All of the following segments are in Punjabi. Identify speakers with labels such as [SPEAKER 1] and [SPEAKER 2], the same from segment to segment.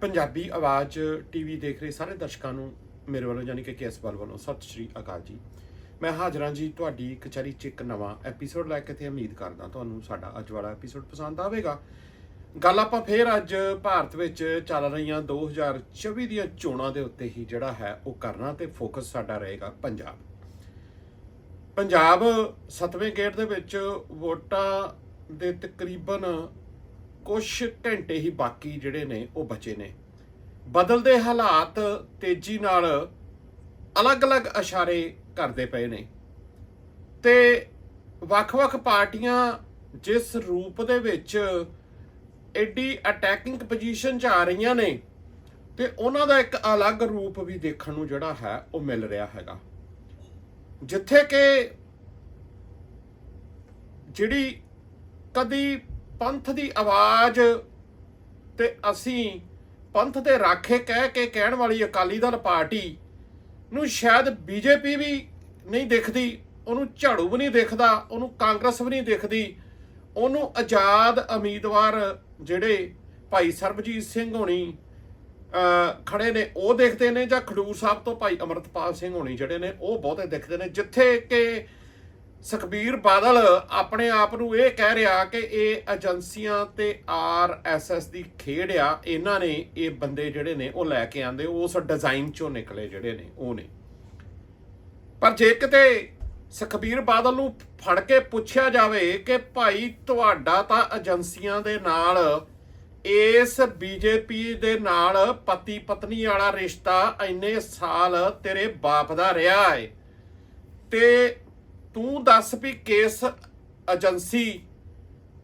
[SPEAKER 1] ਪੰਜਾਬੀ ਆਵਾਜ਼ ਟੀਵੀ ਦੇਖ ਰਹੇ ਸਾਰੇ ਦਰਸ਼ਕਾਂ ਨੂੰ ਮੇਰੇ ਵੱਲੋਂ ਯਾਨੀ ਕਿ ਕੇਐਸ ਬਲ ਵੱਲੋਂ ਸਤਿ ਸ਼੍ਰੀ ਅਕਾਲ ਜੀ। ਮੈਂ ਹਾਜ਼ਰਾਂ ਜੀ ਤੁਹਾਡੀ ਕਚਹਿਰੀ 'ਚ ਇੱਕ ਨਵਾਂ ਐਪੀਸੋਡ ਲੈ ਕੇ ਤੇ ਉਮੀਦ ਕਰਦਾ ਤੁਹਾਨੂੰ ਸਾਡਾ ਅੱਜ ਵਾਲਾ ਐਪੀਸੋਡ ਪਸੰਦ ਆਵੇਗਾ। ਗੱਲ ਆਪਾਂ ਫੇਰ ਅੱਜ ਭਾਰਤ ਵਿੱਚ ਚੱਲ ਰਹੀਆਂ 2024 ਦੀਆਂ ਚੋਣਾਂ ਦੇ ਉੱਤੇ ਹੀ ਜਿਹੜਾ ਹੈ ਉਹ ਕਰਨਾ ਤੇ ਫੋਕਸ ਸਾਡਾ ਰਹੇਗਾ ਪੰਜਾਬ। ਪੰਜਾਬ ਸੱਤਵੇਂ ਗੇੜ ਦੇ ਵਿੱਚ ਵੋਟਾਂ ਦੇ ਤਕਰੀਬਨ ਕੁਝ ਘੰਟੇ ਹੀ ਬਾਕੀ ਜਿਹੜੇ ਨੇ ਉਹ ਬਚੇ ਨੇ। ਬਦਲਦੇ ਹਾਲਾਤ ਤੇਜ਼ੀ ਨਾਲ ਅਲੱਗ-ਅਲੱਗ ਇਸ਼ਾਰੇ ਕਰਦੇ ਪਏ ਨੇ। ਤੇ ਵੱਖ-ਵੱਖ ਪਾਰਟੀਆਂ ਜਿਸ ਰੂਪ ਦੇ ਵਿੱਚ ਐਡੀ ਅਟੈਕਿੰਗ ਪੋਜੀਸ਼ਨ 'ਚ ਆ ਰਹੀਆਂ ਨੇ ਤੇ ਉਹਨਾਂ ਦਾ ਇੱਕ ਅਲੱਗ ਰੂਪ ਵੀ ਦੇਖਣ ਨੂੰ ਜਿਹੜਾ ਹੈ ਉਹ ਮਿਲ ਰਿਹਾ ਹੈਗਾ। ਜਿੱਥੇ ਕਿ ਜਿਹੜੀ ਕਦੀ ਪੰਥ ਦੀ ਆਵਾਜ਼ ਤੇ ਅਸੀਂ ਪੰਥ ਦੇ ਰਾਖੇ ਕਹਿ ਕੇ ਕਹਿਣ ਵਾਲੀ ਅਕਾਲੀ ਦਲ ਪਾਰਟੀ ਨੂੰ ਸ਼ਾਇਦ ਬੀਜੇਪੀ ਵੀ ਨਹੀਂ ਦਿਖਦੀ, ਉਹਨੂੰ ਝਾੜੂ ਵੀ ਨਹੀਂ ਦਿਖਦਾ, ਉਹਨੂੰ ਕਾਂਗਰਸ ਵੀ ਨਹੀਂ ਦਿਖਦੀ, ਉਹਨੂੰ ਆਜ਼ਾਦ ਉਮੀਦਵਾਰ ਜਿਹੜੇ ਭਾਈ ਸਰਬਜੀਤ ਸਿੰਘ ਹੋਣੀ, ਅਹ, ਖੜੇ ਨੇ, ਉਹ ਦੇਖਦੇ ਨੇ ਜਾਂ ਖਡੂਰ ਸਾਹਿਬ ਤੋਂ ਭਾਈ ਅਮਰਤਪਾਲ ਸਿੰਘ ਹੋਣੀ ਜਿਹੜੇ ਨੇ, ਉਹ ਬਹੁਤੇ ਦਿਖਦੇ ਨੇ, ਜਿੱਥੇ ਕਿ ਸੁਖਬੀਰ ਬਾਦਲ ਆਪਣੇ ਆਪ ਨੂੰ ਇਹ ਕਹਿ ਰਿਹਾ ਕਿ ਇਹ ਏਜੰਸੀਆਂ ਤੇ ਆਰਐਸਐਸ ਦੀ ਖੇਡ ਆ, ਇਹਨਾਂ ਨੇ ਇਹ ਬੰਦੇ ਜਿਹੜੇ ਨੇ ਉਹ ਲੈ ਕੇ ਆਂਦੇ, ਉਸ ਡਿਜ਼ਾਈਨ ਚੋਂ ਨਿਕਲੇ ਜਿਹੜੇ ਨੇ, ਉਹ ਨੇ। ਪਰ ਜੇ ਕਿਤੇ ਸੁਖਬੀਰ ਬਾਦਲ ਨੂੰ ਫੜ ਕੇ ਪੁੱਛਿਆ ਜਾਵੇ ਕਿ ਭਾਈ ਤੁਹਾਡਾ ਤਾਂ ਏਜੰਸੀਆਂ ਦੇ ਨਾਲ, ਇਸ ਬੀਜੇਪੀ ਦੇ ਨਾਲ ਪਤੀ ਪਤਨੀ ਵਾਲਾ ਰਿਸ਼ਤਾ ਇੰਨੇ ਸਾਲ ਤੇਰੇ ਬਾਪ ਦਾ ਰਿਹਾ ਏ, ਤੇ ਤੂੰ ਦੱਸ ਵੀ ਕਿਸ ਏਜੰਸੀ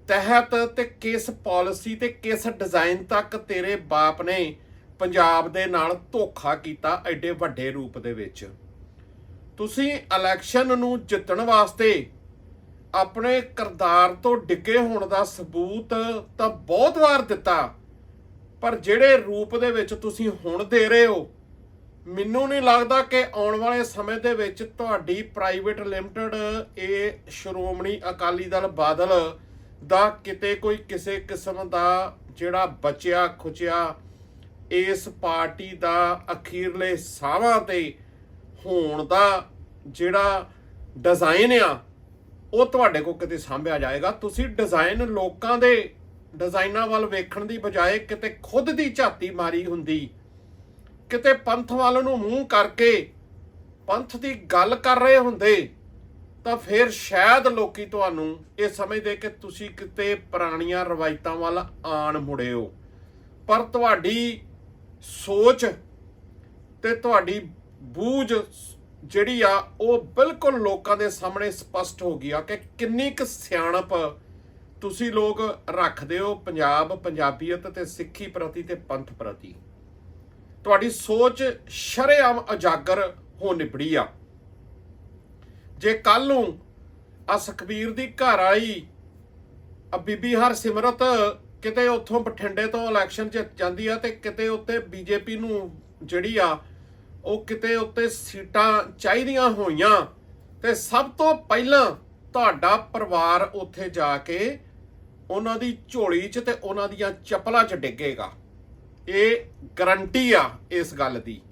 [SPEAKER 1] ਤਹਿਤ ਤੇ ਕਿਸ ਪਾਲਿਸੀ ਤੇ ਕਿਸ ਡਿਜ਼ਾਈਨ ਤੱਕ ਤੇਰੇ ਬਾਪ ਨੇ ਪੰਜਾਬ ਦੇ ਨਾਲ ਧੋਖਾ ਕੀਤਾ ਐਡੇ ਵੱਡੇ ਰੂਪ ਦੇ ਵਿੱਚ? ਤੁਸੀਂ ਇਲੈਕਸ਼ਨ ਨੂੰ ਜਿੱਤਣ ਵਾਸਤੇ ਆਪਣੇ ਕਰਤਾਰ ਤੋਂ ਡਿੱਗੇ ਹੋਣ ਦਾ ਸਬੂਤ ਤਾਂ ਬਹੁਤ ਵਾਰ ਦਿੱਤਾ, ਪਰ ਜਿਹੜੇ ਰੂਪ ਦੇ ਵਿੱਚ ਤੁਸੀਂ ਹੁਣ ਦੇ ਰਹੇ ਹੋ ਮੈਨੂੰ ਨਹੀਂ ਲੱਗਦਾ ਕਿ ਆਉਣ ਵਾਲੇ ਸਮੇਂ ਦੇ ਵਿੱਚ ਤੁਹਾਡੀ ਪ੍ਰਾਈਵੇਟ ਲਿਮਟਿਡ, ਇਹ ਸ਼੍ਰੋਮਣੀ ਅਕਾਲੀ ਦਲ ਬਾਦਲ ਦਾ ਕਿਤੇ ਕੋਈ ਕਿਸੇ ਕਿਸਮ ਦਾ ਜਿਹੜਾ ਬਚਿਆ, ਖੁਚਿਆ ਇਸ ਪਾਰਟੀ ਦਾ ਅਖੀਰਲੇ ਸਾਹਾਂ ਤੇ ਹੋਣ ਦਾ ਜਿਹੜਾ ਡਿਜ਼ਾਈਨ ਆ, ਉਹ ਤੁਹਾਡੇ ਕੋਲ ਕਿਤੇ ਸਾਂਭਿਆ ਜਾਏਗਾ। ਤੁਸੀਂ ਡਿਜ਼ਾਈਨ ਲੋਕਾਂ ਦੇ ਡਿਜ਼ਾਈਨਾਂ ਵੱਲ ਵੇਖਣ ਦੀ ਬਜਾਏ ਕਿਤੇ ਖੁਦ ਦੀ ਝਾਤੀ ਮਾਰੀ ਹੁੰਦੀ। ਕਿਤੇ ਪੰਥ ਵੱਲ ਨੂੰ ਮੂੰਹ ਕਰਕੇ ਪੰਥ ਦੀ ਗੱਲ ਕਰ ਰਹੇ ਹੁੰਦੇ, ਤਾਂ ਫਿਰ ਸ਼ਾਇਦ ਲੋਕੀ ਤੁਹਾਨੂੰ ਇਹ ਸਮਝਦੇ ਕਿ ਤੁਸੀਂ ਕਿਤੇ ਪੁਰਾਣੀਆਂ ਰਵਾਇਤਾਂ ਵੱਲ ਆਣ ਮੁੜੇ ਹੋ। ਪਰ ਤੁਹਾਡੀ ਸੋਚ ਤੇ ਤੁਹਾਡੀ ਬੂਝ ਜਿਹੜੀ ਆ, ਉਹ ਬਿਲਕੁਲ ਲੋਕਾਂ ਦੇ ਸਾਹਮਣੇ ਸਪਸ਼ਟ ਹੋ ਗਈ ਆ ਕਿ ਕਿੰਨੀ ਕੁ ਸਿਆਣਪ ਤੁਸੀਂ ਲੋਕ ਰੱਖਦੇ ਹੋ ਪੰਜਾਬ ਪੰਜਾਬੀਅਤ ਤੇ ਸਿੱਖੀ ਪ੍ਰਤੀ ਤੇ ਪੰਥ ਪ੍ਰਤੀ। ਤੁਹਾਡੀ ਸੋਚ ਸ਼ਰੇਆਮ ਉਜਾਗਰ ਹੋ ਨਿਪੜੀ ਆ। ਜੇ ਕੱਲ ਨੂੰ ਆ ਸੁਖਬੀਰ ਦੀ ਘਰ ਵਾਲੀ ਆ ਬੀਬੀ ਹਰਸਿਮਰਤ ਕਿਤੇ ਉੱਥੋਂ ਬਠਿੰਡੇ ਤੋਂ ਇਲੈਕਸ਼ਨ 'ਚ ਜਾਂਦੀ ਆ ਤੇ ਕਿਤੇ ਉੱਤੇ ਬੀਜੇਪੀ ਨੂੰ ਜਿਹੜੀ ਆ, ਉਹ ਕਿਤੇ ਉੱਤੇ ਸੀਟਾਂ ਚਾਹੀਦੀਆਂ ਹੋਈਆਂ, ਤੇ ਸਭ ਤੋਂ ਪਹਿਲਾਂ ਤੁਹਾਡਾ ਪਰਿਵਾਰ ਉੱਥੇ ਜਾ ਕੇ ਉਹਨਾਂ ਦੀ ਝੋਲੀ 'ਚ ਤੇ ਉਹਨਾਂ ਦੀਆਂ ਚੱਪਲਾਂ 'ਚ ਡਿੱਗੇਗਾ। ਇਹ ਗਰੰਟੀ ਆ ਇਸ ਗੱਲ ਦੀ।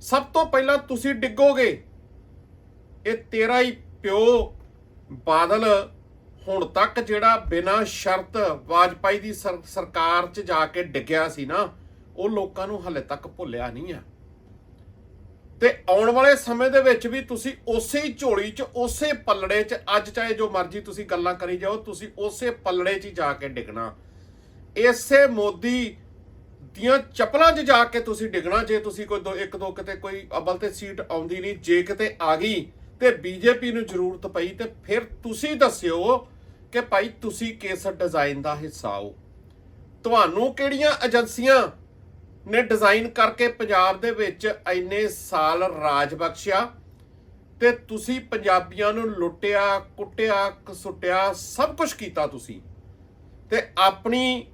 [SPEAKER 1] ਸਭ ਤੋਂ ਪਹਿਲਾਂ ਤੁਸੀਂ ਡਿੱਗੋਗੇ। ਇਹ ਤੇਰਾ ਹੀ ਪਿਓ ਬਾਦਲ ਹੁਣ ਤੱਕ ਜਿਹੜਾ ਬਿਨਾਂ ਸ਼ਰਤ ਵਾਜਪਾਈ ਦੀ ਸਰ- ਸਰਕਾਰ 'ਚ ਜਾ ਕੇ ਡਿੱਗਿਆ ਸੀ ਨਾ, ਉਹ ਲੋਕਾਂ ਨੂੰ ਹਲੇ ਤੱਕ ਭੁੱਲਿਆ ਨਹੀਂ ਆ। ਤੇ ਆਉਣ ਵਾਲੇ ਸਮੇਂ ਦੇ ਵਿੱਚ ਵੀ ਤੁਸੀਂ ਉਸੇ ਹੀ ਝੋਲੀ 'ਚ, ਉਸੇ ਪੱਲੜੇ 'ਚ, ਅੱਜ ਚਾਹੇ ਜੋ ਮਰਜ਼ੀ ਤੁਸੀਂ ਗੱਲਾਂ ਕਰੀ ਜਾਓ, ਤੁਸੀਂ ਉਸੇ ਪੱਲੜੇ 'ਚ ਹੀ ਜਾ ਕੇ ਡਿੱਗਣਾ। ਇਸੇ ਮੋਦੀ ਦੀਆਂ ਚੱਪਲਾਂ 'ਚ ਜਾ ਕੇ ਤੁਸੀਂ ਡਿੱਗਣਾ, ਜੇ ਤੁਸੀਂ ਕੋਈ ਦੋ, ਇੱਕ ਦੋ ਕਿਤੇ ਕੋਈ ਅਬਲ ਤੇ ਸੀਟ ਆਉਂਦੀ ਨਹੀਂ, ਜੇ ਕਿਤੇ ਆ ਗਈ ਤੇ ਬੀਜੇਪੀ ਨੂੰ ਜ਼ਰੂਰਤ ਪਈ ਤੇ ਫਿਰ ਤੁਸੀਂ ਦੱਸਿਓ ਕਿ ਭਾਈ ਤੁਸੀਂ ਕਿਸ ਡਿਜ਼ਾਈਨ ਦਾ ਹਿੱਸਾ ਹੋ। ਤੁਹਾਨੂੰ ਕਿਹੜੀਆਂ ਏਜੰਸੀਆਂ ਨੇ ਡਿਜ਼ਾਈਨ ਕਰਕੇ ਪੰਜਾਬ ਦੇ ਵਿੱਚ ਇੰਨੇ ਸਾਲ ਰਾਜ ਬਖਸ਼ਿਆ ਤੇ ਤੁਸੀਂ ਪੰਜਾਬੀਆਂ ਨੂੰ ਲੁੱਟਿਆ, ਕੁੱਟਿਆ, ਕਸੁੱਟਿਆ, ਸਭ ਕੁਝ ਕੀਤਾ ਤੁਸੀਂ ਤੇ ਆਪਣੀ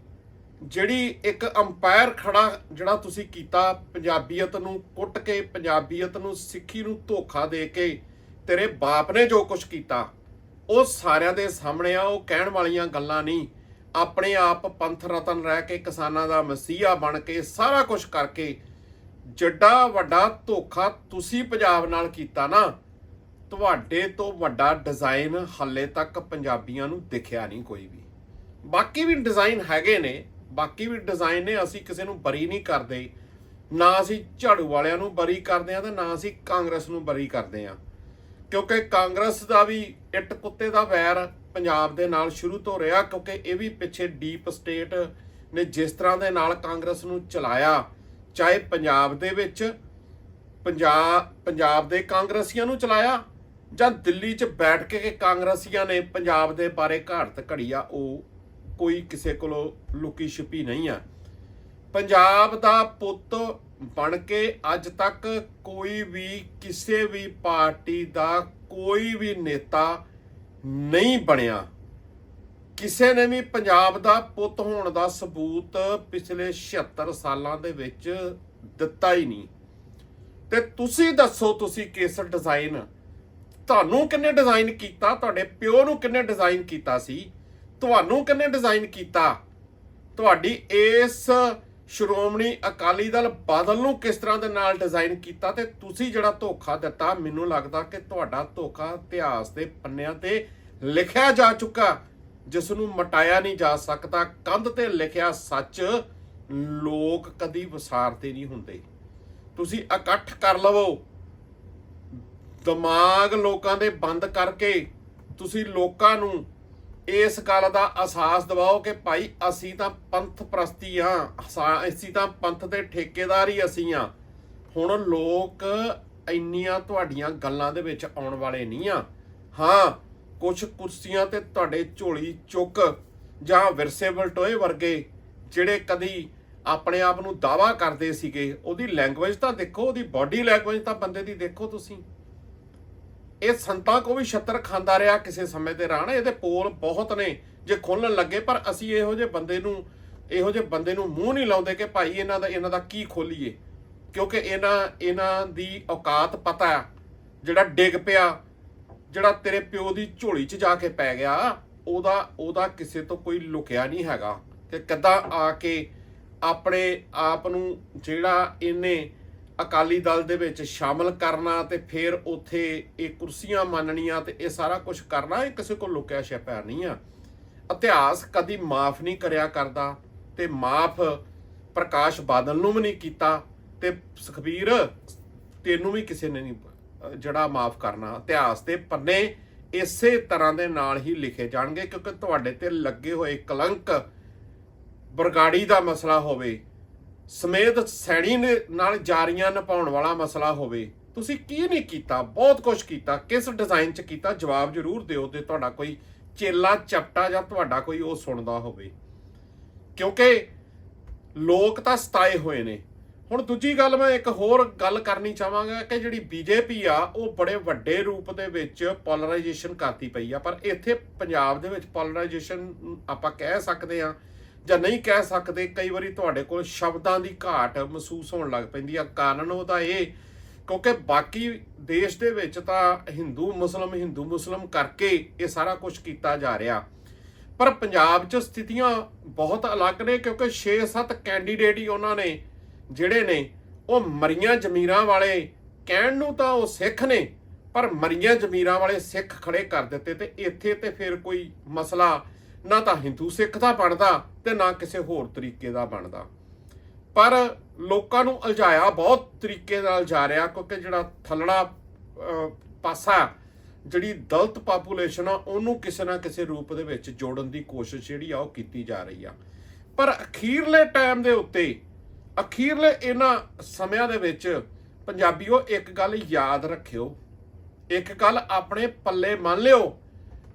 [SPEAKER 1] ਜਿਹੜੀ ਇੱਕ ਅੰਪਾਇਰ ਖੜਾ ਜਿਹੜਾ ਤੁਸੀਂ ਕੀਤਾ ਪੰਜਾਬੀਅਤ ਨੂੰ ਕੁੱਟ ਕੇ, ਪੰਜਾਬੀਅਤ ਨੂੰ, ਸਿੱਖੀ ਨੂੰ ਧੋਖਾ ਦੇ ਕੇ ਤੇਰੇ ਬਾਪ ਨੇ ਜੋ ਕੁਝ ਕੀਤਾ, ਉਹ ਸਾਰਿਆਂ ਦੇ ਸਾਹਮਣੇ ਆ, ਉਹ ਕਹਿਣ ਵਾਲੀਆਂ ਗੱਲਾਂ ਨਹੀਂ। ਆਪਣੇ ਆਪ ਪੰਥ ਰਤਨ ਰਹਿ ਕੇ ਕਿਸਾਨਾਂ ਦਾ ਮਸੀਹਾ ਬਣ ਕੇ ਸਾਰਾ ਕੁਝ ਕਰਕੇ ਜੱਡਾ ਵੱਡਾ ਧੋਖਾ ਤੁਸੀਂ ਪੰਜਾਬ ਨਾਲ ਕੀਤਾ ਨਾ, ਤੁਹਾਡੇ ਤੋਂ ਵੱਡਾ ਡਿਜ਼ਾਈਨ ਹਾਲੇ ਤੱਕ ਪੰਜਾਬੀਆਂ ਨੂੰ ਦਿਖਿਆ ਨਹੀਂ ਕੋਈ ਵੀ। ਬਾਕੀ ਵੀ ਡਿਜ਼ਾਈਨ ਹੈਗੇ ਨੇ ਬਾਕੀ ਵੀ ਡਿਜ਼ਾਈਨ ਨੇ, ਅਸੀਂ ਕਿਸੇ ਨੂੰ ਬਰੀ ਨਹੀਂ ਕਰਦੇ। ਨਾ ਅਸੀਂ ਝਾੜੂ ਵਾਲਿਆਂ ਨੂੰ ਬਰੀ ਕਰਦੇ ਆ ਤੇ ਨਾ ਅਸੀਂ ਕਾਂਗਰਸ ਨੂੰ ਬਰੀ ਕਰਦੇ ਆ ਕਿਉਂਕਿ ਕਾਂਗਰਸ ਦਾ ਵੀ ਇੱਟ ਕੁੱਤੇ ਦਾ ਵੈਰ ਪੰਜਾਬ ਦੇ ਨਾਲ ਸ਼ੁਰੂ ਤੋਂ ਰਿਹਾ, ਕਿਉਂਕਿ ਇਹ ਵੀ ਪਿੱਛੇ ਡੀਪ ਸਟੇਟ ਨੇ ਜਿਸ ਤਰ੍ਹਾਂ ਦੇ ਨਾਲ ਕਾਂਗਰਸ ਨੂੰ ਚਲਾਇਆ। ਚਾਹੇ ਪੰਜਾਬ ਦੇ ਵਿੱਚ ਪੰਜਾਬ ਪੰਜਾਬ ਦੇ ਕਾਂਗਰਸੀਆਂ ਨੂੰ ਚਲਾਇਆ, ਜਾਂ ਦਿੱਲੀ 'ਚ ਬੈਠ ਕੇ ਕਾਂਗਰਸੀਆਂ ਨੇ ਪੰਜਾਬ ਦੇ ਬਾਰੇ ਘਾੜਤ ਘੜੀ ਆ, ਉਹ ਕੋਈ ਕਿਸੇ ਕੋਲੋਂ ਲੁਕੀ ਛਿਪੀ ਨਹੀਂ ਆ। ਪੰਜਾਬ ਦਾ ਪੁੱਤ ਬਣ ਕੇ ਅੱਜ ਤੱਕ ਕੋਈ ਵੀ, ਕਿਸੇ ਵੀ ਪਾਰਟੀ ਦਾ ਕੋਈ ਵੀ ਨੇਤਾ ਨਹੀਂ ਬਣਿਆ। ਕਿਸੇ ਨੇ ਵੀ ਪੰਜਾਬ ਦਾ ਪੁੱਤ ਹੋਣ ਦਾ ਸਬੂਤ ਪਿਛਲੇ 76 ਸਾਲਾਂ ਦੇ ਵਿੱਚ ਦਿੱਤਾ ਹੀ ਨਹੀਂ। ਤੇ ਤੁਸੀਂ ਦੱਸੋ, ਤੁਸੀਂ ਕਿਸ ਡਿਜ਼ਾਈਨ, ਤੁਹਾਨੂੰ ਕਿੰਨੇ ਡਿਜ਼ਾਈਨ ਕੀਤਾ, ਤੁਹਾਡੇ ਪਿਓ ਨੂੰ ਕਿੰਨੇ ਡਿਜ਼ਾਈਨ ਕੀਤਾ ਸੀ? ਤੁਹਾਨੂੰ ਕਿੰਨੇ ਡਿਜ਼ਾਈਨ ਕੀਤਾ? ਤੁਹਾਡੀ ਇਸ ਸ਼੍ਰੋਮਣੀ ਅਕਾਲੀ ਦਲ ਬਾਦਲ ਨੂੰ ਕਿਸ ਤਰ੍ਹਾਂ ਦੇ ਨਾਲ ਡਿਜ਼ਾਈਨ ਕੀਤਾ ਤੇ ਤੁਸੀਂ ਜਿਹੜਾ ਧੋਖਾ ਦਿੱਤਾ, ਮੈਨੂੰ ਲੱਗਦਾ ਕਿ ਤੁਹਾਡਾ ਧੋਖਾ ਇਤਿਹਾਸ ਦੇ ਪੰਨਿਆਂ ਤੇ ਲਿਖਿਆ ਜਾ ਚੁੱਕਾ। ਜਿਸ ਨੂੰ ਮਟਾਇਆ ਨਹੀਂ ਜਾ ਸਕਦਾ, ਕੰਧ ਤੇ ਲਿਖਿਆ ਸੱਚ, ਲੋਕ ਕਦੀ ਵਿਸਾਰਦੇ ਨਹੀਂ ਹੁੰਦੇ। ਤੁਸੀਂ ਇਕੱਠ ਕਰ ਲਵੋ। ਦਿਮਾਗ ਲੋਕਾਂ ਦੇ ਬੰਦ ਕਰਕੇ ਤੁਸੀਂ ਲੋਕਾਂ ਨੂੰ ਇਸ ਗੱਲ ਦਾ ਅਹਿਸਾਸ ਦਿਵਾਓ ਕਿ ਭਾਈ ਅਸੀਂ ਤਾਂ ਪੰਥ ਪ੍ਰਸਤੀ ਆ, ਅਸੀਂ ਤਾਂ ਪੰਥ ਦੇ ਠੇਕੇਦਾਰ ਹੀ ਅਸੀਂ ਆ। ਹੁਣ ਲੋਕ ਇੰਨੀਆਂ ਤੁਹਾਡੀਆਂ ਗੱਲਾਂ ਦੇ ਵਿੱਚ ਆਉਣ ਵਾਲੇ ਨਹੀਂ ਆ। ਹਾਂ ਕੁਝ ਕੁਰਸੀਆਂ ਤੇ ਤੁਹਾਡੇ ਝੋਲੀ ਚੁੱਕ ਜਾਂ ਵਿਰਸੇ ਬਲਟੋਏ ਵਰਗੇ ਜਿਹੜੇ ਕਦੀ ਆਪਣੇ ਆਪ ਨੂੰ ਦਾਵਾ ਕਰਦੇ ਸੀਗੇ, ਉਹਦੀ ਲੈਂਗੁਏਜ ਤਾਂ ਦੇਖੋ, ਉਹਦੀ ਬਾਡੀ ਲੈਂਗੁਏਜ ਤਾਂ ਬੰਦੇ ਦੀ ਦੇਖੋ ਤੁਸੀਂ। ਇਹ ਸੰਤਾਂ ਕੋ ਵੀ ਛੱਤਰ ਖਾਂਦਾ ਰਿਹਾ ਕਿਸੇ ਸਮੇਂ ਤੇ ਰਾਣਾ। ਇਹਦੇ ਪੋਲ ਬਹੁਤ ਨੇ ਜੇ ਖੋਲਣ ਲੱਗੇ, ਪਰ ਅਸੀਂ ਇਹੋ ਜਿਹੇ ਬੰਦੇ ਨੂੰ, ਇਹੋ ਜਿਹੇ ਬੰਦੇ ਨੂੰ ਮੂੰਹ ਨਹੀਂ ਲਾਉਂਦੇ ਕਿ ਭਾਈ ਇਹਨਾਂ ਦਾ ਇਹਨਾਂ ਦਾ ਕੀ ਖੋਲੀਏ। ਕਿਉਂਕਿ ਇਹਨਾਂ ਇਹਨਾਂ ਦੀ ਔਕਾਤ ਪਤਾ ਜਿਹੜਾ ਡਿੱਗ ਪਿਆ, ਜਿਹੜਾ ਤੇਰੇ ਪਿਓ ਦੀ ਝੋਲੀ 'ਚ ਜਾ ਕੇ ਪੈ ਗਿਆ, ਉਹਦਾ ਉਹਦਾ ਕਿਸੇ ਤੋਂ ਕੋਈ ਲੁਕਿਆ ਨਹੀਂ ਹੈਗਾ। ਕਿ ਕਿੱਦਾਂ ਆ ਕੇ ਆਪਣੇ ਆਪ ਨੂੰ ਜਿਹੜਾ ਇਹਨੇ ਅਕਾਲੀ ਦਲ ਦੇ ਵਿੱਚ ਸ਼ਾਮਲ ਕਰਨਾ ਤੇ ਫਿਰ ਉੱਥੇ ਇਹ ਕੁਰਸੀਆਂ ਮੰਨਣੀਆਂ ਤੇ ਇਹ ਸਾਰਾ ਕੁਝ ਕਰਨਾ, ਇਹ ਕਿਸੇ ਕੋਲ ਲੁਕਿਆ ਛਿਪਿਆ ਨਹੀਂ ਆ। ਇਤਿਹਾਸ ਕਦੀ ਮਾਫ ਨਹੀਂ ਕਰਿਆ ਕਰਦਾ ਤੇ ਮਾਫ ਪ੍ਰਕਾਸ਼ ਬਾਦਲ ਨੂੰ ਵੀ ਨਹੀਂ ਕੀਤਾ ਤੇ ਸੁਖਬੀਰ ਤੈਨੂੰ ਵੀ ਕਿਸੇ ਨੇ ਨਹੀਂ ਜਿਹੜਾ ਮਾਫ ਕਰਨਾ। ਇਤਿਹਾਸ ਦੇ ਪੰਨੇ ਇਸੇ ਤਰ੍ਹਾਂ ਦੇ ਨਾਲ ਹੀ ਲਿਖੇ ਜਾਣਗੇ ਕਿਉਂਕਿ ਤੁਹਾਡੇ ਤੇ ਲੱਗੇ ਹੋਏ ਕਲੰਕ ਬਰਗਾੜੀ ਦਾ ਮਸਲਾ ਹੋਵੇ ਸਮੇਤ ਸੈਣੀ ਨੇ ਨਾਲ ਜਾਰੀਆਂ ਨਿਭਾਉਣ ਵਾਲਾ ਮਸਲਾ ਹੋਵੇ। ਤੁਸੀਂ ਕੀ ਨਹੀਂ ਕੀਤਾ? ਬਹੁਤ ਕੁਝ ਕੀਤਾ। ਕਿਸ ਡਿਜ਼ਾਈਨ ਚ ਕੀਤਾ? ਜਵਾਬ ਜ਼ਰੂਰ ਦਿਓ ਤੇ ਤੁਹਾਡਾ ਕੋਈ ਚੇਲਾ, ਚਪਟਾ ਜਾਂ ਤੁਹਾਡਾ ਕੋਈ ਉਹ ਸੁਣਦਾ ਹੋਵੇ। ਕਿਉਂਕਿ ਲੋਕ ਤਾਂ ਸਤਾਏ ਹੋਏ ਨੇ। ਹੁਣ ਦੂਜੀ ਗੱਲ ਮੈਂ ਇੱਕ ਹੋਰ ਗੱਲ ਕਰਨੀ ਚਾਹਾਂਗਾ ਕਿ ਜਿਹੜੀ ਬੀਜੇਪੀ ਆ, ਉਹ ਬੜੇ ਵੱਡੇ ਰੂਪ ਦੇ ਵਿੱਚ ਪੋਲਰਾਈਜੇਸ਼ਨ ਕਰਤੀ ਪਈ ਆ। ਪਰ ਇੱਥੇ ਪੰਜਾਬ ਦੇ ਵਿੱਚ ਪੋਲਰਾਈਜੇਸ਼ਨ ਆਪਾਂ ਕਹਿ ਸਕਦੇ ਆ ਜਾਂ ਨਹੀਂ ਕਹਿ ਸਕਦੇ, ਕਈ ਵਾਰੀ ਤੁਹਾਡੇ ਕੋਲ ਸ਼ਬਦਾਂ ਦੀ ਘਾਟ ਮਹਿਸੂਸ ਹੋਣ ਲੱਗ ਪੈਂਦੀ ਆ। ਕਾਰਨ ਉਹਦਾ ਇਹ, ਕਿਉਂਕਿ ਬਾਕੀ ਦੇਸ਼ ਦੇ ਵਿੱਚ ਤਾਂ ਹਿੰਦੂ ਮੁਸਲਮ ਹਿੰਦੂ ਮੁਸਲਮ ਕਰਕੇ ਇਹ ਸਾਰਾ ਕੁਝ ਕੀਤਾ ਜਾ ਰਿਹਾ। ਪਰ ਪੰਜਾਬ 'ਚ ਸਥਿਤੀਆਂ ਬਹੁਤ ਅਲੱਗ ਨੇ, ਕਿਉਂਕਿ 6-7 ਕੈਂਡੀਡੇਟ ਹੀ ਉਹਨਾਂ ਨੇ ਜਿਹੜੇ ਨੇ, ਉਹ ਮਰੀਆਂ ਜ਼ਮੀਰਾਂ ਵਾਲੇ ਕਹਿਣ ਨੂੰ ਤਾਂ ਉਹ ਸਿੱਖ ਨੇ, ਪਰ ਮਰੀਆਂ ਜ਼ਮੀਰਾਂ ਵਾਲੇ ਸਿੱਖ ਖੜੇ ਕਰ ਦਿੱਤੇ ਤੇ ਇੱਥੇ ਤੇ ਫਿਰ ਕੋਈ ਮਸਲਾ ਨਾ ਤਾਂ ਹਿੰਦੂ ਸਿੱਖ ਦਾ ਬਣਦਾ ਤੇ ਨਾ ਕਿਸੇ ਹੋਰ ਤਰੀਕੇ ਦਾ ਬਣਦਾ। ਪਰ ਲੋਕਾਂ ਨੂੰ ਉਲਝਾਇਆ ਬਹੁਤ ਤਰੀਕੇ ਨਾਲ ਜਾ ਰਿਹਾ ਕਿਉਂਕਿ ਜਿਹੜਾ ਥੱਲੜਾ ਪਾਸਾ ਜਿਹੜੀ ਦਲਤ ਪਾਪੂਲੇਸ਼ਨ ਆ, ਉਹਨੂੰ ਕਿਸੇ ਨਾ ਕਿਸੇ ਰੂਪ ਦੇ ਵਿੱਚ ਜੋੜਨ ਦੀ ਕੋਸ਼ਿਸ਼ ਜਿਹੜੀ ਆ, ਉਹ ਕੀਤੀ ਜਾ ਰਹੀ ਆ। ਪਰ ਅਖੀਰਲੇ ਟਾਈਮ ਦੇ ਉੱਤੇ, ਅਖੀਰਲੇ ਇਹਨਾਂ ਸਮਿਆਂ ਦੇ ਵਿੱਚ ਪੰਜਾਬੀਓ, ਇੱਕ ਗੱਲ ਯਾਦ ਰੱਖਿਓ। ਇੱਕ ਗੱਲ ਆਪਣੇ ਪੱਲੇ ਮੰਨ ਲਿਓ।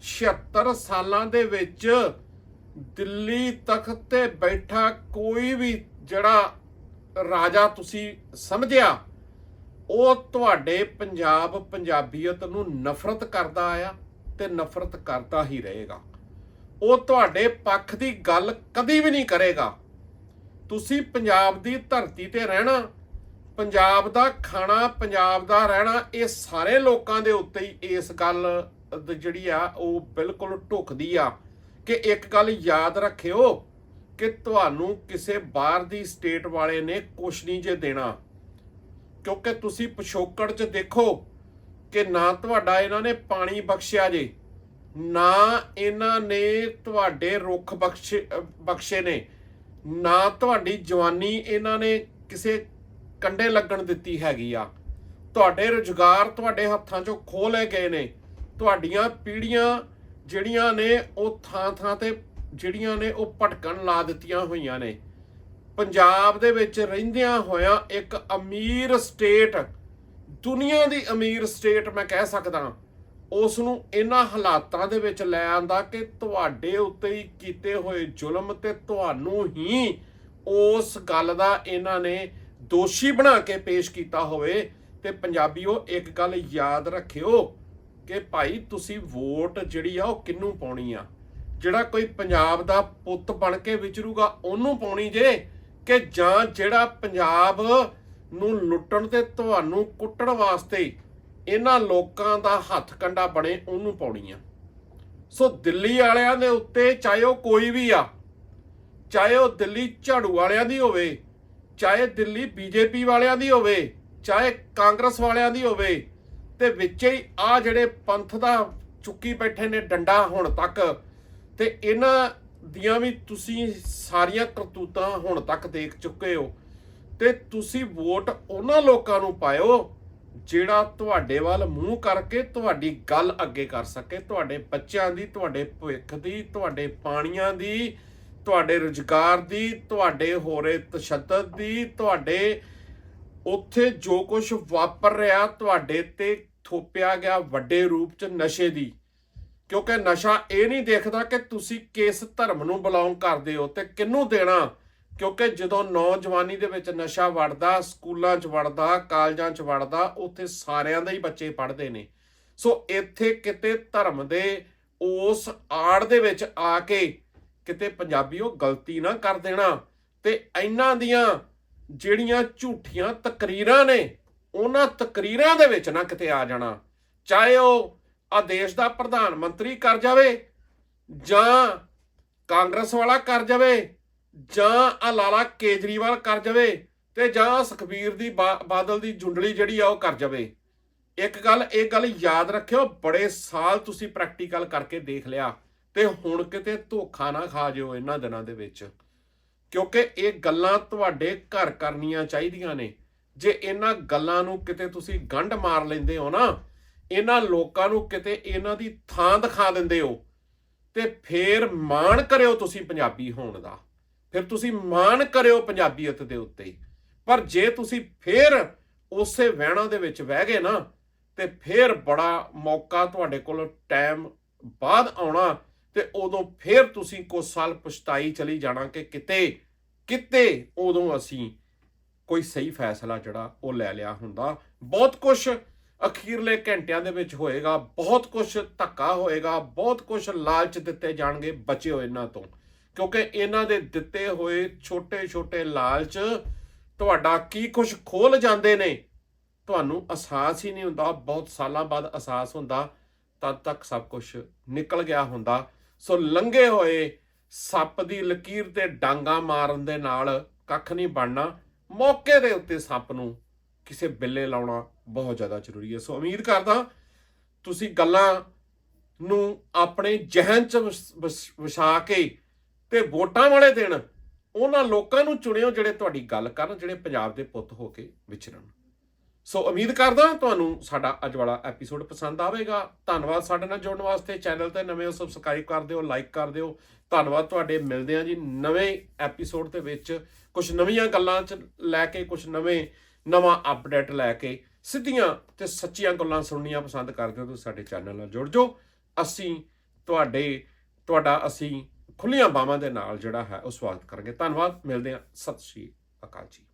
[SPEAKER 1] 76 ਸਾਲਾਂ ਦੇ ਵਿੱਚ ਦਿੱਲੀ ਤਖਤ ਤੇ ਬੈਠਾ ਕੋਈ ਵੀ ਜਿਹੜਾ ਰਾਜਾ ਤੁਸੀਂ ਸਮਝਿਆ, ਉਹ ਤੁਹਾਡੇ ਪੰਜਾਬ ਪੰਜਾਬੀਅਤ ਨੂੰ ਨਫ਼ਰਤ ਕਰਦਾ ਆਇਆ ਤੇ ਨਫ਼ਰਤ ਕਰਦਾ ਹੀ ਰਹੇਗਾ। ਉਹ ਤੁਹਾਡੇ ਪੱਖ ਦੀ ਗੱਲ ਕਦੀ ਵੀ ਨਹੀਂ ਕਰੇਗਾ। ਤੁਸੀਂ ਪੰਜਾਬ ਦੀ ਧਰਤੀ ਤੇ ਰਹਿਣਾ, ਪੰਜਾਬ ਦਾ ਖਾਣਾ, ਪੰਜਾਬ ਦਾ ਰਹਿਣਾ, ਇਹ ਸਾਰੇ ਲੋਕਾਂ ਦੇ ਉੱਤੇ ਹੀ ਇਸ ਗੱਲ ਜਿਹੜੀ ਆ, ਉਹ ਬਿਲਕੁਲ ਢੁਕਦੀ ਆ। ਕਿ ਇੱਕ ਗੱਲ ਯਾਦ ਰੱਖਿਓ ਕਿ ਤੁਹਾਨੂੰ ਕਿਸੇ ਬਾਹਰ ਦੀ ਸਟੇਟ ਵਾਲੇ ਨੇ ਕੁਛ ਨਹੀਂ ਜੇ ਦੇਣਾ। ਕਿਉਂਕਿ ਤੁਸੀਂ ਪਿਛੋਕੜ 'ਚ ਦੇਖੋ ਕਿ ਨਾ ਤੁਹਾਡਾ ਇਹਨਾਂ ਨੇ ਪਾਣੀ ਬਖਸ਼ਿਆ ਜੇ, ਨਾ ਇਹਨਾਂ ਨੇ ਤੁਹਾਡੇ ਰੁੱਖ ਬਖਸ਼ੇ ਬਖਸ਼ੇ ਨੇ, ਨਾ ਤੁਹਾਡੀ ਜਵਾਨੀ ਇਹਨਾਂ ਨੇ ਕਿਸੇ ਕੰਡੇ ਲੱਗਣ ਦਿੱਤੀ ਹੈਗੀ ਆ। ਤੁਹਾਡੇ ਰੁਜ਼ਗਾਰ ਤੁਹਾਡੇ ਹੱਥਾਂ 'ਚੋਂ ਖੋਹ ਲਏ ਗਏ ਨੇ। ਤੁਹਾਡੀਆਂ ਪੀੜੀਆਂ ਜਿਹੜੀਆਂ ਨੇ ਉਹ ਥਾਂ-ਥਾਂ ਤੇ ਜਿਹੜੀਆਂ ਨੇ ਉਹ ਭਟਕਣ ਲਾ ਦਿੱਤੀਆਂ ਹੋਈਆਂ ਨੇ। ਪੰਜਾਬ ਦੇ ਵਿੱਚ ਰਹਿੰਦਿਆਂ ਹੋਇਆਂ ਇੱਕ ਅਮੀਰ ਸਟੇਟ, ਦੁਨੀਆ ਦੀ ਅਮੀਰ ਸਟੇਟ ਮੈਂ ਕਹਿ ਸਕਦਾ ਉਸ ਨੂੰ ਇਹਨਾਂ ਹਾਲਾਤਾਂ ਦੇ ਵਿੱਚ ਲੈ ਆਂਦਾ ਕਿ ਤੁਹਾਡੇ ਉੱਤੇ ਹੀ ਕੀਤੇ ਹੋਏ ਜ਼ੁਲਮ ਤੇ ਤੁਹਾਨੂੰ ਹੀ ਉਸ ਗੱਲ ਦਾ ਇਹਨਾਂ ਨੇ ਦੋਸ਼ੀ ਬਣਾ ਕੇ ਪੇਸ਼ ਕੀਤਾ ਹੋਵੇ ਤੇ ਪੰਜਾਬੀਓ, ਇੱਕ ਗੱਲ ਯਾਦ ਰੱਖਿਓ ਕਿ ਭਾਈ ਤੁਸੀਂ ਵੋਟ ਜਿਹੜੀ ਆ ਉਹ ਕਿੰਨੂੰ ਪਾਉਣੀ ਆ? ਜਿਹੜਾ ਕੋਈ ਪੰਜਾਬ ਦਾ ਪੁੱਤ ਬਣ ਕੇ ਵਿਚਰੂਗਾ, ਉਹਨੂੰ ਪਾਉਣੀ ਜੇ ਕਿ ਜਾਂ ਜਿਹੜਾ ਪੰਜਾਬ ਨੂੰ ਲੁੱਟਣ ਤੇ ਤੁਹਾਨੂੰ ਕੁੱਟਣ ਵਾਸਤੇ ਇਹਨਾਂ ਲੋਕਾਂ ਦਾ ਹੱਥ ਕੰਡਾ ਬਣੇ, ਉਹਨੂੰ ਪਾਉਣੀ ਆ। ਸੋ ਦਿੱਲੀ ਵਾਲਿਆਂ ਦੇ ਉੱਤੇ ਚਾਹੇ ਉਹ ਕੋਈ ਵੀ ਆ, ਚਾਹੇ ਉਹ ਦਿੱਲੀ ਝਾੜੂ ਵਾਲਿਆਂ ਦੀ ਹੋਵੇ, ਚਾਹੇ ਦਿੱਲੀ ਬੀਜੇਪੀ ਵਾਲਿਆਂ ਦੀ ਹੋਵੇ, ਚਾਹੇ ਕਾਂਗਰਸ ਵਾਲਿਆਂ ਦੀ ਹੋਵੇ ਤੇ ਵਿੱਚੇ ਹੀ ਆ ਜਿਹੜੇ ਪੰਥ ਦਾ ਚੁੱਕੀ ਬੈਠੇ ਨੇ ਡੰਡਾ ਹੁਣ ਤੱਕ, ਤੇ ਇਹਨਾਂ ਦੀਆਂ ਵੀ ਤੁਸੀਂ ਸਾਰੀਆਂ ਕਰਤੂਤਾਂ ਹੁਣ ਤੱਕ ਦੇਖ ਚੁੱਕੇ ਹੋ। ਤੇ ਤੁਸੀਂ ਵੋਟ ਉਹਨਾਂ ਲੋਕਾਂ ਨੂੰ ਪਾਇਓ ਜਿਹੜਾ ਤੁਹਾਡੇ ਵੱਲ ਮੂੰਹ ਕਰਕੇ ਤੁਹਾਡੀ ਗੱਲ ਅੱਗੇ ਕਰ ਸਕੇ, ਤੁਹਾਡੇ ਬੱਚਿਆਂ ਦੀ, ਤੁਹਾਡੇ ਭਵਿੱਖ ਦੀ, ਤੁਹਾਡੇ ਪਾਣੀਆਂ ਦੀ, ਤੁਹਾਡੇ ਰੁਜ਼ਗਾਰ ਦੀ, ਤੁਹਾਡੇ ਹੋਰੇ ਤਸ਼ੱਦਦ ਦੀ, ਤੁਹਾਡੇ ਉੱਥੇ ਜੋ ਕੁਝ ਵਾਪਰ ਰਿਹਾ ਤੁਹਾਡੇ ਤੇ ਥੋਪਿਆ ਗਿਆ ਵੱਡੇ ਰੂਪ ਚ ਨਸ਼ੇ ਦੀ। ਕਿਉਂਕਿ ਨਸ਼ਾ ਇਹ ਨਹੀਂ ਦੇਖਦਾ ਕਿ ਤੁਸੀਂ ਕਿਸ ਧਰਮ ਨੂੰ ਬਿਲੋਂਗ ਕਰਦੇ ਹੋ ਤੇ ਕਿਹਨੂੰ ਦੇਣਾ। ਕਿਉਂਕਿ ਜਦੋਂ ਨੌਜਵਾਨੀ ਦੇ ਵਿੱਚ ਨਸ਼ਾ ਵੜਦਾ ਸਕੂਲਾਂ 'ਚ ਵੜਦਾ ਕਾਲਜਾਂ 'ਚ ਵੜਦਾ ਉੱਥੇ ਸਾਰਿਆਂ ਦੇ ਹੀ ਬੱਚੇ ਪੜ੍ਹਦੇ ਨੇ। ਸੋ ਇੱਥੇ ਕਿਤੇ ਧਰਮ ਦੇ ਉਸ ਆੜ ਦੇ ਵਿੱਚ ਆ ਕੇ ਕਿਤੇ ਪੰਜਾਬੀ ਉਹ ਗਲਤੀ ਨਾ ਕਰ ਦੇਣਾ ਤੇ ਇਹਨਾਂ ਦੀਆਂ ਜਿਹੜੀਆਂ ਝੂਠੀਆਂ ਤਕਰੀਰਾਂ ਨੇ ਉਹਨਾਂ ਤਕਰੀਰਾਂ ਦੇ ਵਿੱਚ ਨਾ ਕਿਤੇ ਆ ਜਾਣਾ। ਚਾਹੇ ਉਹ ਆ ਦੇਸ਼ ਦਾ ਪ੍ਰਧਾਨ ਮੰਤਰੀ ਕਰ ਜਾਵੇ ਜਾਂ ਕਾਂਗਰਸ ਵਾਲਾ ਕਰ ਜਾਵੇ ਜਾਂ ਆ ਲਾਲਾ ਕੇਜਰੀਵਾਲ ਕਰ ਜਾਵੇ ਤੇ ਜਾਂ ਸੁਖਬੀਰ ਦੀ ਬਾ- ਬਾਦਲ ਦੀ ਜੁੰਡਲੀ ਜਿਹੜੀ ਆ ਉਹ ਕਰ ਜਾਵੇ। ਇੱਕ ਗੱਲ, ਇਹ ਗੱਲ ਯਾਦ ਰੱਖਿਓ, ਬੜੇ ਸਾਲ ਤੁਸੀਂ ਪ੍ਰੈਕਟੀਕਲ ਕਰਕੇ ਦੇਖ ਲਿਆ ਤੇ ਹੁਣ ਕਿਤੇ ਧੋਖਾ ਨਾ ਖਾ ਜਿਓ ਇਹਨਾਂ ਦਿਨਾਂ ਦੇ ਵਿੱਚ। ਕਿਉਂਕਿ ਇਹ ਗੱਲਾਂ ਤੁਹਾਡੇ ਘਰ ਕਰਨੀਆਂ ਚਾਹੀਦੀਆਂ ਨੇ। ਜੇ ਇਹਨਾਂ ਗੱਲਾਂ ਨੂੰ ਕਿਤੇ ਤੁਸੀਂ ਗੰਢ ਮਾਰ ਲੈਂਦੇ ਹੋ ਨਾ, ਇਹਨਾਂ ਲੋਕਾਂ ਨੂੰ ਕਿਤੇ ਇਹਨਾਂ ਦੀ ਥਾਂ ਦਿਖਾ ਦਿੰਦੇ ਹੋ, ਤੇ ਫੇਰ ਮਾਣ ਕਰਿਓ ਤੁਸੀਂ ਪੰਜਾਬੀ ਹੋਣ ਦਾ। ਫਿਰ ਤੁਸੀਂ ਮਾਣ ਕਰਿਓ ਪੰਜਾਬੀਅਤ ਦੇ ਉੱਤੇ। ਪਰ ਜੇ ਤੁਸੀਂ ਫੇਰ ਉਸੇ ਵਹਿਣਾ ਦੇ ਵਿੱਚ ਬਹਿ ਗਏ ਨਾ, ਤੇ ਫੇਰ ਬੜਾ ਮੌਕਾ ਤੁਹਾਡੇ ਕੋਲ ਟਾਈਮ ਬਾਅਦ ਆਉਣਾ, ਤੇ ਉਦੋਂ ਫੇਰ ਤੁਸੀਂ ਕੁਝ ਸਾਲ ਪਛਤਾਈ ਚਲੀ ਜਾਣਾ ਕਿ ਕਿਤੇ ਕਿਤੇ ਉਦੋਂ ਅਸੀਂ ਕੋਈ ਸਹੀ ਫੈਸਲਾ ਜਿਹੜਾ ਉਹ ਲੈ ਲਿਆ ਹੁੰਦਾ। ਬਹੁਤ ਕੁਝ ਅਖੀਰਲੇ ਘੰਟਿਆਂ ਦੇ ਵਿੱਚ ਹੋਏਗਾ, ਬਹੁਤ ਕੁਝ ਧੱਕਾ ਹੋਏਗਾ, ਬਹੁਤ ਕੁਝ ਲਾਲਚ ਦਿੱਤੇ ਜਾਣਗੇ ਬਚੇ ਹੋਏ ਇਹਨਾਂ ਤੋਂ। ਕਿਉਂਕਿ ਇਹਨਾਂ ਦੇ ਦਿੱਤੇ ਹੋਏ ਛੋਟੇ-ਛੋਟੇ ਲਾਲਚ ਤੁਹਾਡਾ ਕੀ ਕੁਝ ਖੋਲ ਜਾਂਦੇ ਨੇ, ਤੁਹਾਨੂੰ ਅਹਿਸਾਸ ਹੀ ਨਹੀਂ ਹੁੰਦਾ। ਬਹੁਤ ਸਾਲਾਂ ਬਾਅਦ ਅਹਿਸਾਸ ਹੁੰਦਾ, ਤਦ ਤੱਕ ਸਭ ਕੁਝ ਨਿਕਲ ਗਿਆ ਹੁੰਦਾ। ਸੋ ਲੰਘੇ ਹੋਏ ਸੱਪ ਦੀ ਲਕੀਰ ਤੇ ਡਾਂਗਾ ਮਾਰਨ ਦੇ ਨਾਲ ਕੱਖ ਨਹੀਂ ਬਣਨਾ। ਮੌਕੇ ਦੇ ਉੱਤੇ ਸੱਪ ਨੂੰ ਕਿਸੇ ਬਿੱਲੇ ਲਾਉਣਾ ਬਹੁਤ ਜ਼ਿਆਦਾ ਜ਼ਰੂਰੀ ਹੈ। ਸੋ ਉਮੀਦ ਕਰਦਾ ਤੁਸੀਂ ਗੱਲਾਂ ਨੂੰ ਆਪਣੇ ਜਹਨ ਚ ਵਿਛਾ ਕੇ ਤੇ ਵੋਟਾਂ ਵਾਲੇ ਦਿਨ ਉਹਨਾਂ ਲੋਕਾਂ ਨੂੰ ਚੁਣਿਓ ਜਿਹੜੇ ਤੁਹਾਡੀ ਗੱਲ ਕਰਨ, ਜਿਹੜੇ ਪੰਜਾਬ ਦੇ ਪੁੱਤ ਹੋ ਕੇ ਵਿਚਰਨ। ਸੋ ਉਮੀਦ ਕਰਦਾ ਤੁਹਾਨੂੰ ਸਾਡਾ ਅੱਜ ਵਾਲਾ ਐਪੀਸੋਡ ਪਸੰਦ ਆਵੇਗਾ। ਧੰਨਵਾਦ ਸਾਡੇ ਨਾਲ ਜੁੜਨ ਵਾਸਤੇ। ਚੈਨਲ ਤੇ ਨਵੇਂ ਹੋ, ਸਬਸਕ੍ਰਾਈਬ ਕਰ ਦਿਓ, ਲਾਈਕ ਕਰ ਦਿਓ। ਧੰਨਵਾਦ ਤੁਹਾਡੇ। ਮਿਲਦੇ ਆ ਜੀ ਨਵੇਂ ਐਪੀਸੋਡ ਦੇ ਵਿੱਚ। ਕੁਝ ਨਵੀਆਂ ਗੱਲਾਂ ਚ ਲੈ ਕੇ ਕੁਝ ਨਵੇਂ, ਨਵਾਂ ਅਪਡੇਟ ਲੈ ਕੇ ਸਿੱਧੀਆਂ ਤੇ ਸੱਚੀਆਂ ਗੱਲਾਂ ਸੁਣਨੀਆਂ ਪਸੰਦ ਕਰਦੇ ਹੋ ਤੁਸੀਂ ਸਾਡੇ ਚੈਨਲ ਨਾਲ ਜੁੜ ਜਾਓ। ਅਸੀਂ ਤੁਹਾਡੇ, ਤੁਹਾਡਾ ਅਸੀਂ ਖੁੱਲੀਆਂ ਬਾਹਾਂ ਦੇ ਨਾਲ ਜਿਹੜਾ ਹੈ ਉਹ ਸਵਾਗਤ ਕਰਾਂਗੇ। ਧੰਨਵਾਦ, ਮਿਲਦੇ ਹਾਂ। ਸਤਿ ਸ਼੍ਰੀ ਅਕਾਲ ਜੀ।